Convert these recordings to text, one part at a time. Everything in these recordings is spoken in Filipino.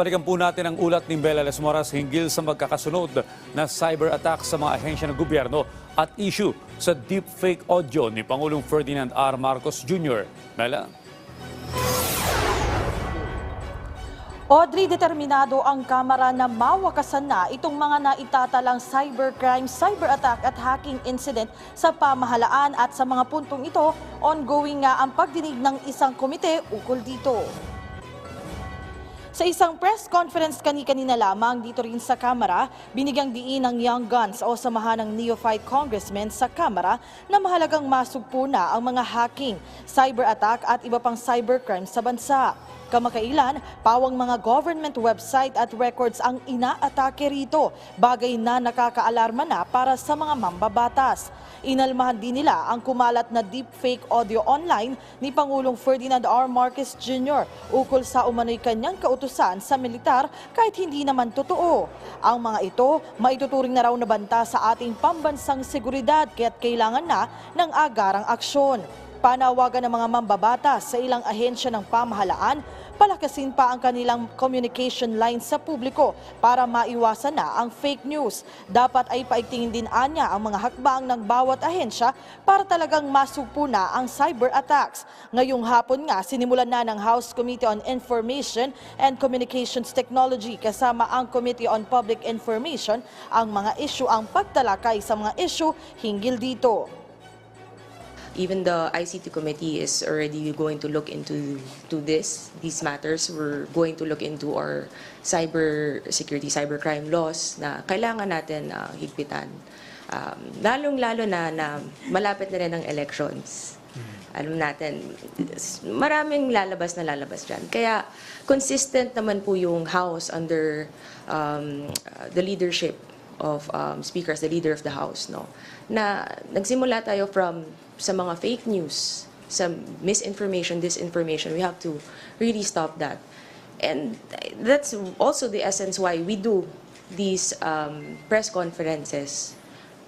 balikan po natin ang ulat ni Bella Lesmoras hinggil sa magkakasunod na cyber attack sa mga ahensya ng gobyerno at issue sa deepfake audio ni Pangulong Ferdinand R. Marcos Jr. Bella? Audrey, determinado ang Kamara na mawakasan na itong mga naitatalang cybercrime, cyber attack at hacking incident sa pamahalaan at sa mga puntong ito, ongoing nga ang pagdinig ng isang komite ukol dito. Sa isang press conference kani-kanina lamang dito rin sa Kamara, binigyang diin ng Young Guns o samahan ng neophyte congressmen sa Kamara na mahalagang masugpo na ang mga hacking, cyber attack at iba pang cybercrime sa bansa. Kamakailan, pawang mga government website at records ang inaatake rito, bagay na nakakaalarma na para sa mga mambabatas. Inalmahan din nila ang kumalat na deepfake audio online ni Pangulong Ferdinand R. Marcos Jr. ukol sa umano'y kanyang kautusan sa militar kahit hindi naman totoo. Ang mga ito, maituturing na raw na banta sa ating pambansang seguridad kaya't kailangan na ng agarang aksyon. Panawagan ng mga mambabatas sa ilang ahensya ng pamahalaan, palakasin pa ang kanilang communication lines sa publiko para maiwasan na ang fake news. Dapat ay paigtingin din anya ang mga hakbang ng bawat ahensya para talagang masugpo na ang cyber attacks. Ngayong hapon nga, sinimulan na ng House Committee on Information and Communications Technology kasama ang Committee on Public Information ang mga issue ang pagtalakay sa mga issue hinggil dito. Even the ICT committee is already going to look into to this, these matters. We're going to look into our cyber security, cybercrime laws na kailangan natin uh, higpitan. Um, lalong-lalo na na malapit na rin ang elections. Alam natin, maraming lalabas na lalabas dyan. Kaya consistent naman po yung House under um, the leadership of um, speakers, the leader of the House, no, na nagsimula tayo from sa mga fake news, sa misinformation, disinformation, we have to really stop that. And that's also the essence why we do these um, press conferences,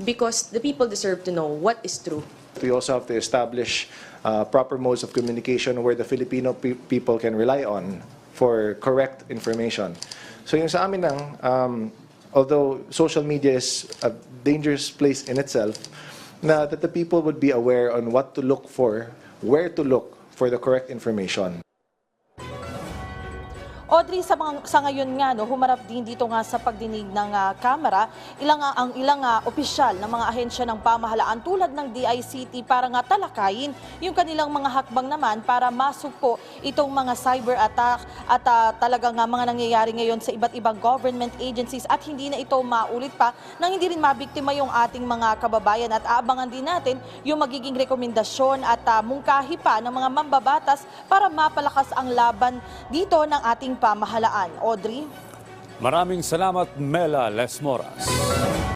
because the people deserve to know what is true. We also have to establish uh, proper modes of communication where the Filipino pe- people can rely on for correct information. So yung sa amin lang, um, although social media is a dangerous place in itself, na that the people would be aware on what to look for, where to look for the correct information. Audrey, sa, mga, sa ngayon nga, no, humarap din dito nga sa pagdinig ng ah, Kamara, ilang nga ang ilang ah, opisyal ng mga ahensya ng pamahalaan tulad ng DICT para nga talakayin yung kanilang mga hakbang naman para masugpo itong mga cyber attack at ah, talaga nga mga nangyayari ngayon sa iba't ibang government agencies at hindi na ito maulit pa nang hindi rin mabiktima yung ating mga kababayan at aabangan din natin yung magiging rekomendasyon at ah, mungkahi pa ng mga mambabatas para mapalakas ang laban dito ng ating pamahalaan. Audrey? Maraming salamat Mela Lesmoras.